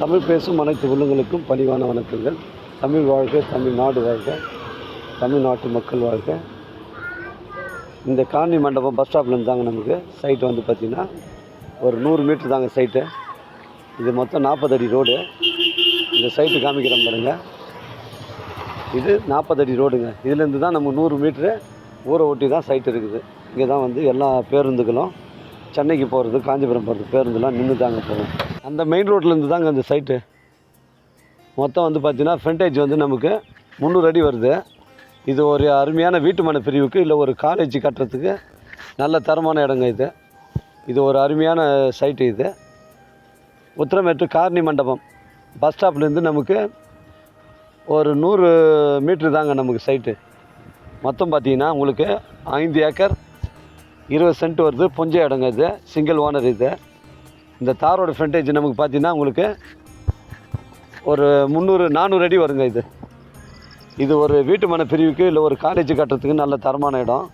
தமிழ் பேசும் அனைத்து உள்ளங்களுக்கும் பணிவான வணக்கங்கள். தமிழ் வாழ்க தமிழ்நாடு வாழ்க தமிழ்நாட்டு மக்கள் வாழ்க. இந்த காணி மண்டபம் பஸ் ஸ்டாப்லேருந்து தாங்க நமக்கு சைட்டு வந்து பார்த்திங்கன்னா ஒரு நூறு மீட்ரு தாங்க சைட்டு இது மொத்தம் நாற்பது அடி ரோடு இந்த சைட்டு காமிக்கிறோம் பாருங்க. இது நாற்பது அடி ரோடுங்க இதுலேருந்து தான் நம்ம நூறு மீட்ரு ஊரை ஒட்டி தான் சைட் இருக்குது. இங்கே தான் வந்து எல்லா பேருந்துகளும் சென்னைக்கு போகிறது காஞ்சிபுரம் போகிறது பேருந்துலாம் நின்று தாங்க போகும். அந்த மெயின் ரோட்லேருந்து தாங்க அந்த சைட்டு மொத்தம் வந்து பார்த்தீங்கன்னா ஃப்ரண்டேஜ் வந்து நமக்கு முந்நூறு அடி வருது. இது ஒரு அருமையான வீட்டு மனை பிரிவுக்கு இல்லை ஒரு காலேஜ் கட்டுறதுக்கு நல்ல தரமான இடங்க இது. இது ஒரு அருமையான சைட்டு இது. உத்திரமேட்டு கார்னி மண்டபம். பஸ் ஸ்டாப்லேருந்து நமக்கு ஒரு நூறு மீட்ரு தாங்க நமக்கு சைட்டு மொத்தம் பார்த்தீங்கன்னா உங்களுக்கு ஐந்து ஏக்கர் இருபது சென்ட் வருது. புஞ்ச இடங்க இது. சிங்கிள் ஓனர் இது. இந்த தாரோட ஃப்ரண்டேஜ் நமக்கு பார்த்தீங்கன்னா உங்களுக்கு ஒரு முந்நூறு நானூறு அடி வருங்க இது. இது ஒரு வீட்டு மனை பிரிவுக்கு இல்லை ஒரு காலேஜ் கட்டுறதுக்கு நல்ல தரமான இடம்.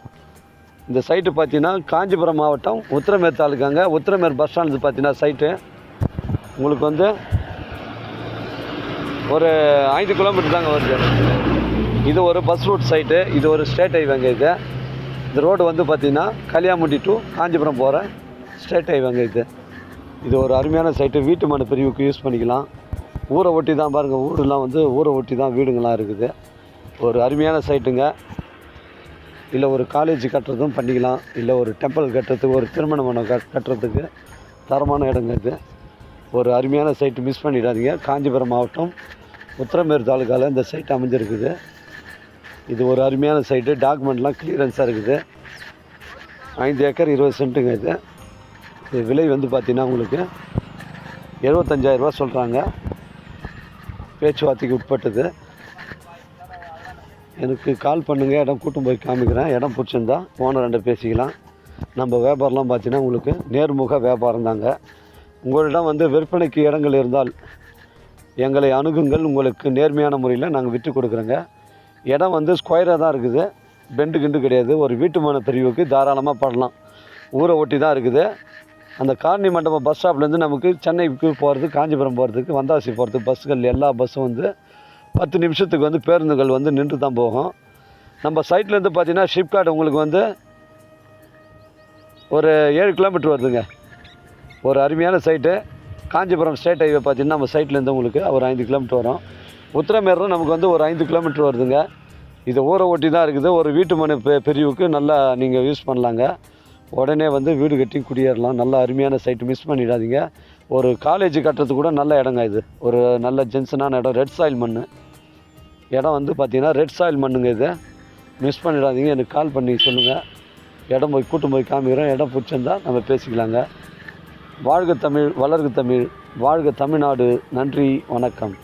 இந்த சைட்டு பார்த்தீங்கன்னா காஞ்சிபுரம் மாவட்டம் உத்திரமேர் தாலுக்காங்க உத்திரமேர் பஸ் ஸ்டாண்டு பார்த்தீங்கன்னா சைட்டு உங்களுக்கு வந்து ஒரு ஐந்து கிலோமீட்டர் தாங்க வருது. இது ஒரு பஸ் ரூட் சைட்டு இது ஒரு ஸ்டேட் ஹைவேங்க இது. இந்த ரோடு வந்து பார்த்திங்கன்னா கலியாமுண்டி டு காஞ்சிபுரம் போகிற ஸ்டேட் ஹைவேங்க இது. இது ஒரு அருமையான சைட்டு வீட்டு மன பிரிவுக்கு யூஸ் பண்ணிக்கலாம். ஊரை ஒட்டி தான் பாருங்கள் ஊரெலாம் வந்து ஊரை ஒட்டி தான் வீடுங்களாம் இருக்குது. ஒரு அருமையான சைட்டுங்க இல்லை ஒரு காலேஜ் கட்டுறதும் பண்ணிக்கலாம். இல்லை ஒரு டெம்பிள் கட்டுறதுக்கு ஒரு திருமண மண்டபம் கட் கட்டுறதுக்கு தரமான இடங்க இது. ஒரு அருமையான சைட்டு மிஸ் பண்ணிடாதீங்க. காஞ்சிபுரம் மாவட்டம் உத்திரமேர் தாலுக்காவில் இந்த சைட் அமைஞ்சிருக்குது. இது ஒரு அருமையான சைட்டு டாக்குமெண்ட்லாம் கிளியரன்ஸாக இருக்குது. ஐந்து ஏக்கர் இருபது சென்ட்டுங்க இது. விலை வந்து பார்த்திங்கன்னா உங்களுக்கு எழுபத்தஞ்சாயிரரூபா சொல்கிறாங்க பேச்சுவார்த்தைக்கு உட்பட்டது. எனக்கு கால் பண்ணுங்கள் இடம் கூட்டும் போய் காமிக்கிறேன். இடம் பிடிச்சிருந்தா ஓனர்கிட்ட பேசிக்கலாம். நம்ம வியாபாரம்லாம் பார்த்தீங்கன்னா உங்களுக்கு நேர்முக வியாபாரம் தாங்க. உங்களிடம் வந்து விற்பனைக்கு இடங்கள் இருந்தால் எங்களை அணுகுங்கள். உங்களுக்கு நேர்மையான முறையில் நாங்கள் விற்று கொடுக்குறோங்க. இடம் வந்து ஸ்கொயராக தான் இருக்குது. பெண்டு கிண்டு கிடையாது. ஒரு வீட்டு மன பிரிவுக்கு தாராளமாக படலாம் ஊரை ஒட்டி தான் இருக்குது. அந்த கார்னி மண்டபம் பஸ் ஸ்டாப்லேருந்து நமக்கு சென்னைக்கு போகிறது காஞ்சிபுரம் போகிறதுக்கு வந்தாசி போகிறதுக்கு பஸ்ஸுகள் எல்லா பஸ்ஸும் வந்து பத்து நிமிஷத்துக்கு வந்து பேருந்துகள் வந்து நின்று தான் போகும். நம்ம சைட்லேருந்து பார்த்தீங்கன்னா ஷிப்காட் உங்களுக்கு வந்து ஒரு ஏழு கிலோமீட்டர் வருதுங்க. ஒரு அருமையான சைட்டு காஞ்சிபுரம் ஸ்டேட் ஹைவே பார்த்தீங்கன்னா நம்ம சைட்லேருந்து உங்களுக்கு ஒரு ஐந்து கிலோமீட்டர் வரும். உத்திரமேரும் நமக்கு வந்து ஒரு ஐந்து கிலோமீட்டர் வருதுங்க. இது ஊரை ஒட்டி தான் இருக்குது. ஒரு வீட்டு மனை பெ பிரிவுக்கு நல்லா நீங்கள் யூஸ் பண்ணலாங்க. உடனே வந்து வீடு கட்டி குடியேறலாம். நல்ல அருமையான சைட்டு மிஸ் பண்ணிடாதீங்க. ஒரு காலேஜ் கட்டுறதுக்கு கூட நல்ல இடங்க இது. ஒரு நல்ல ஜென்சனான இடம் ரெட் சாயில் மண் இடம் வந்து பார்த்திங்கன்னா ரெட் சாயில் மண்ணுங்க இது. மிஸ் பண்ணிடாதீங்க. எனக்கு கால் பண்ணி சொல்லுங்கள் இடம் போய் கூட்டம் போய் காமிக்கிறோம் இடம் பிடிச்சிருந்தா நம்ம பேசிக்கலாங்க. வாழ்க தமிழ் வளர்க தமிழ் வாழ்க தமிழ்நாடு. நன்றி வணக்கம்.